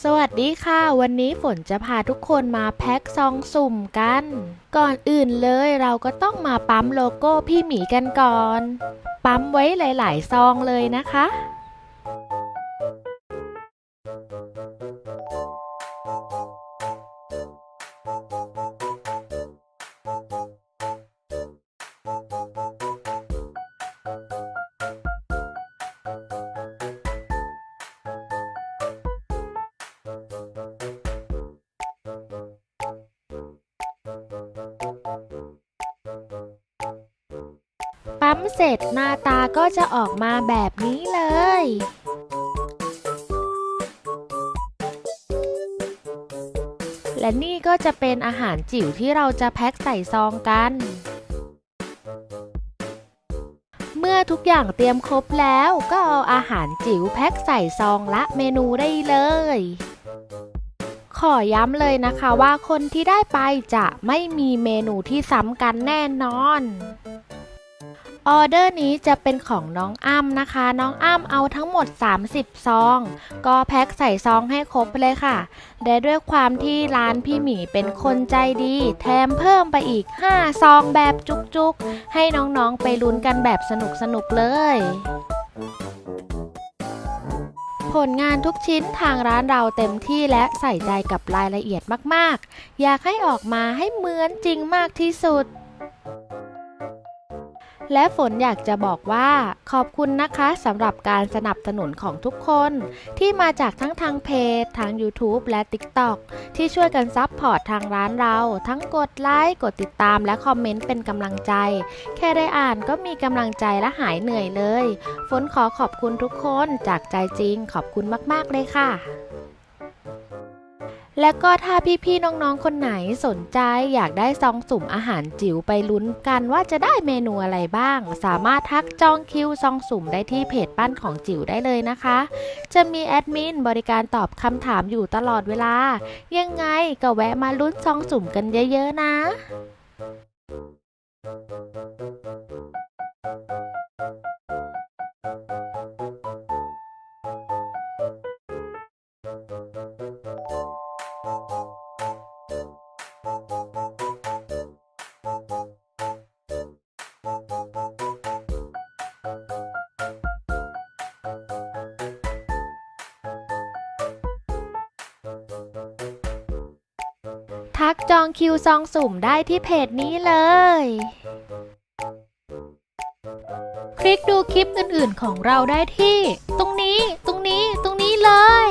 สวัสดีค่ะ วันนี้ฝนจะพาทุกคนมาแพ็คซองสุ่มกัน ก่อนอื่นเลยเราก็ต้องมาปั๊มโลโก้พี่หมีกันก่อน ปั๊มไว้หลาย ๆ ซองเลยนะคะ ปั๊มเสร็จหน้าตาก็จะออกมาแบบนี้เลยและนี่ก็จะเป็นอาหารจิ๋วที่เราจะแพ็คใส่ซองกัน เมื่อทุกอย่างเตรียมครบแล้วก็เอาอาหารจิ๋วแพ็คใส่ซองละเมนูได้เลย ขอย้ำเลยนะคะว่าคนที่ได้ไปจะไม่มีเมนูที่ซ้ำกันแน่นอน ออเดอร์นี้จะเป็นของน้องอ้ำนะคะ น้องอ้ำเอาทั้งหมด 30 ซอง ก็แพ็คใส่ซองให้ครบเลยค่ะ และด้วยความที่ร้านพี่หมีเป็นคนใจดี แถมเพิ่มไปอีก 5 ซองแบบจุกๆ ให้น้องๆไปลุ้นกันแบบสนุกๆเลยผลงานทุกชิ้นทางร้านเราเต็มที่และใส่ใจกับรายละเอียดมาก ๆ อยากให้ออกมาให้เหมือนจริงมากที่สุด และฝนอยากจะบอกว่าขอบคุณนะคะสำหรับการสนับสนุนของทุกคน ที่มาจากทั้งทางเพจทาง YouTube และ TikTok ที่ช่วยกันซับพอร์ตทางร้านเรา ทั้งกดไลค์กดติดตามและคอมเมนต์เป็นกำลังใจ แค่ได้อ่านก็มีกำลังใจและหายเหนื่อยเลย ฝนขอขอบคุณทุกคนจากใจจริงขอบคุณมาก ๆ เลยค่ะ และก็ถ้าพี่ๆน้องๆคนไหนสนใจอยากได้ซองสุ่มอาหารจิ๋วไปลุ้นกันว่าจะได้เมนูอะไรบ้าง สามารถทักจองคิวซองสุ่มได้ที่เพจปั้นของจิ๋วได้เลยนะคะ จะมีแอดมินบริการตอบคำถามอยู่ตลอดเวลา ยังไงก็แวะมาลุ้นซองสุ่มกันเยอะๆนะ พักจองคิวซองสุ่มได้ที่เพจนี้เลย คลิกดูคลิปอื่นๆของเราได้ที่ ตรงนี้ ตรงนี้ ตรงนี้เลย